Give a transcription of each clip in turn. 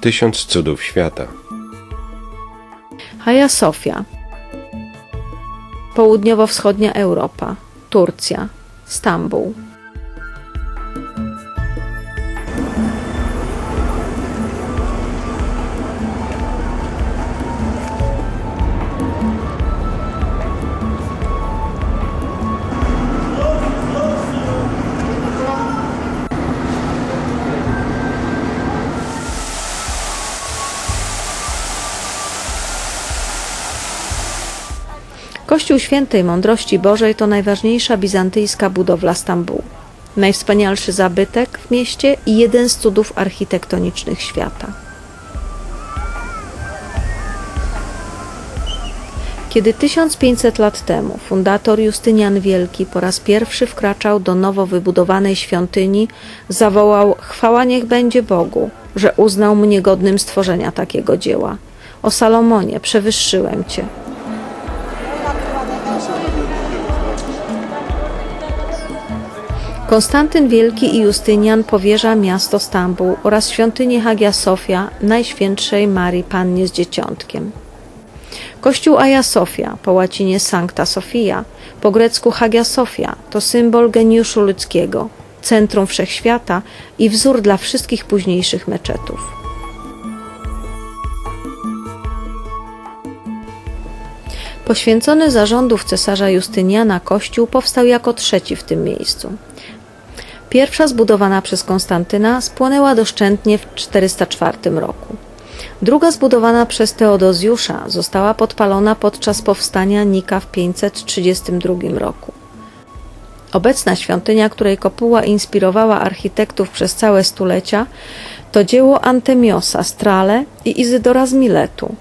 Tysiąc cudów świata. Hagia Sofia, południowo-wschodnia Europa, Turcja, Stambuł. Kościół Świętej Mądrości Bożej to najważniejsza bizantyjska budowla Stambułu. Najwspanialszy zabytek w mieście i jeden z cudów architektonicznych świata. Kiedy 1500 lat temu fundator Justynian Wielki po raz pierwszy wkraczał do nowo wybudowanej świątyni, zawołał: Chwała niech będzie Bogu, że uznał mnie godnym stworzenia takiego dzieła. O Salomonie, przewyższyłem cię. Konstantyn Wielki i Justynian powierza miasto Stambuł oraz świątynię Hagia Sofia Najświętszej Marii Pannie z Dzieciątkiem. Kościół Hagia Sofia, po łacinie Sancta Sofia, po grecku Hagia Sofia, to symbol geniuszu ludzkiego, centrum wszechświata i wzór dla wszystkich późniejszych meczetów. Poświęcony zarządów cesarza Justyniana kościół powstał jako trzeci w tym miejscu. Pierwsza zbudowana przez Konstantyna spłonęła doszczętnie w 404 roku. Druga zbudowana przez Teodozjusza została podpalona podczas powstania Nika w 532 roku. Obecna świątynia, której kopuła inspirowała architektów przez całe stulecia, to dzieło Antemiosa z Trale i Izydora z Miletu.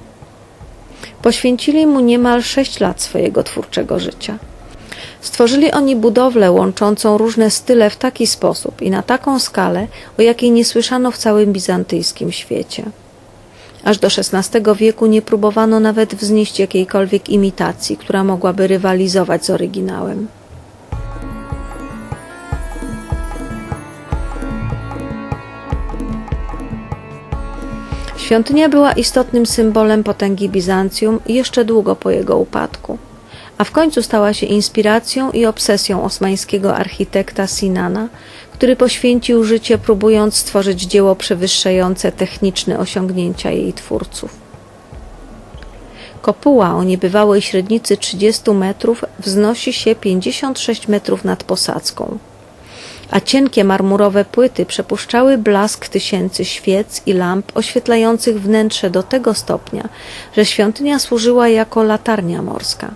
Poświęcili mu niemal sześć lat swojego twórczego życia. Stworzyli oni budowlę łączącą różne style w taki sposób i na taką skalę, o jakiej nie słyszano w całym bizantyjskim świecie. Aż do XVI wieku nie próbowano nawet wznieść jakiejkolwiek imitacji, która mogłaby rywalizować z oryginałem. Świątynia była istotnym symbolem potęgi Bizancjum jeszcze długo po jego upadku, a w końcu stała się inspiracją i obsesją osmańskiego architekta Sinana, który poświęcił życie próbując stworzyć dzieło przewyższające techniczne osiągnięcia jej twórców. Kopuła o niebywałej średnicy 30 metrów wznosi się 56 metrów nad posadzką a cienkie marmurowe płyty przepuszczały blask tysięcy świec i lamp oświetlających wnętrze do tego stopnia, że świątynia służyła jako latarnia morska.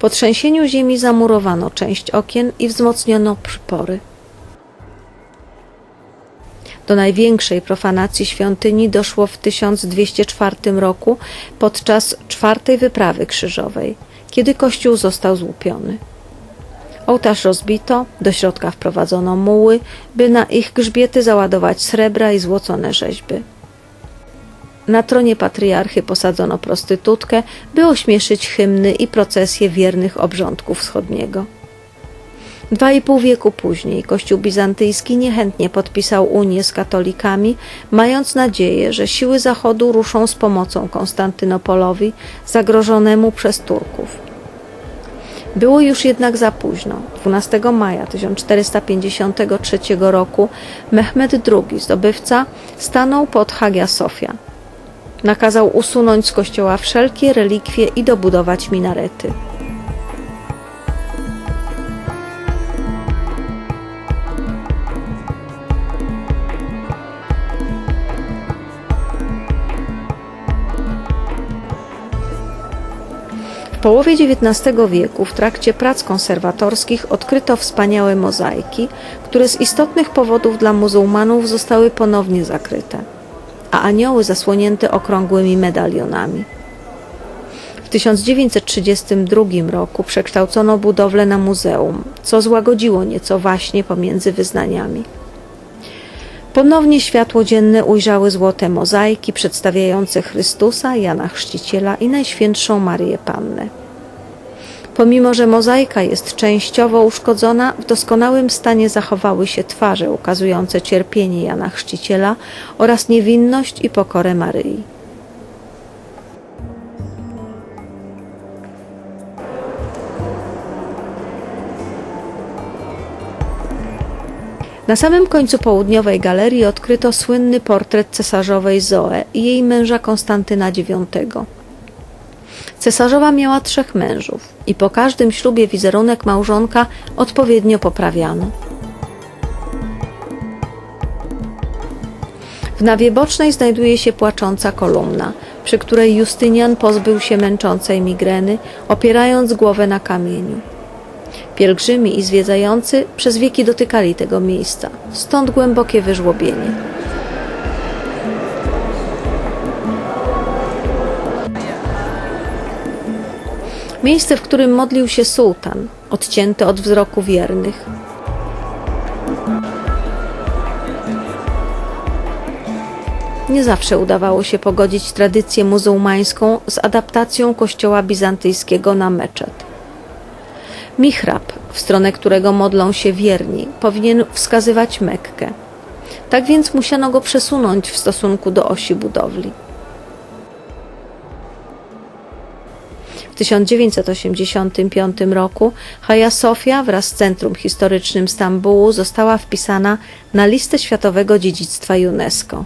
Po trzęsieniu ziemi zamurowano część okien i wzmocniono przypory. Do największej profanacji świątyni doszło w 1204 roku podczas czwartej wyprawy krzyżowej, kiedy kościół został złupiony. Ołtarz rozbito, do środka wprowadzono muły, by na ich grzbiety załadować srebra i złocone rzeźby. Na tronie patriarchy posadzono prostytutkę, by ośmieszyć hymny i procesje wiernych obrządków wschodniego. Dwa i pół wieku później Kościół bizantyjski niechętnie podpisał unię z katolikami, mając nadzieję, że siły Zachodu ruszą z pomocą Konstantynopolowi zagrożonemu przez Turków. Było już jednak za późno. 12 maja 1453 roku Mehmed II, zdobywca, stanął pod Hagia Sofia. Nakazał usunąć z kościoła wszelkie relikwie i dobudować minarety. W połowie XIX wieku w trakcie prac konserwatorskich odkryto wspaniałe mozaiki, które z istotnych powodów dla muzułmanów zostały ponownie zakryte, a anioły zasłonięte okrągłymi medalionami. W 1932 roku przekształcono budowlę na muzeum, co złagodziło nieco waśnie pomiędzy wyznaniami. Ponownie światło dzienne ujrzały złote mozaiki przedstawiające Chrystusa, Jana Chrzciciela i Najświętszą Marię Pannę. Pomimo, że mozaika jest częściowo uszkodzona, w doskonałym stanie zachowały się twarze ukazujące cierpienie Jana Chrzciciela oraz niewinność i pokorę Maryi. Na samym końcu południowej galerii odkryto słynny portret cesarzowej Zoe i jej męża Konstantyna IX. Cesarzowa miała trzech mężów i po każdym ślubie wizerunek małżonka odpowiednio poprawiano. W nawie bocznej znajduje się płacząca kolumna, przy której Justynian pozbył się męczącej migreny, opierając głowę na kamieniu. Pielgrzymi i zwiedzający przez wieki dotykali tego miejsca, stąd głębokie wyżłobienie. Miejsce, w którym modlił się sułtan, odcięty od wzroku wiernych. Nie zawsze udawało się pogodzić tradycję muzułmańską z adaptacją kościoła bizantyjskiego na meczet. Mihrab, w stronę którego modlą się wierni, powinien wskazywać Mekkę. Tak więc musiano go przesunąć w stosunku do osi budowli. 1985 roku Hagia Sofia wraz z Centrum Historycznym Stambułu została wpisana na listę Światowego Dziedzictwa UNESCO.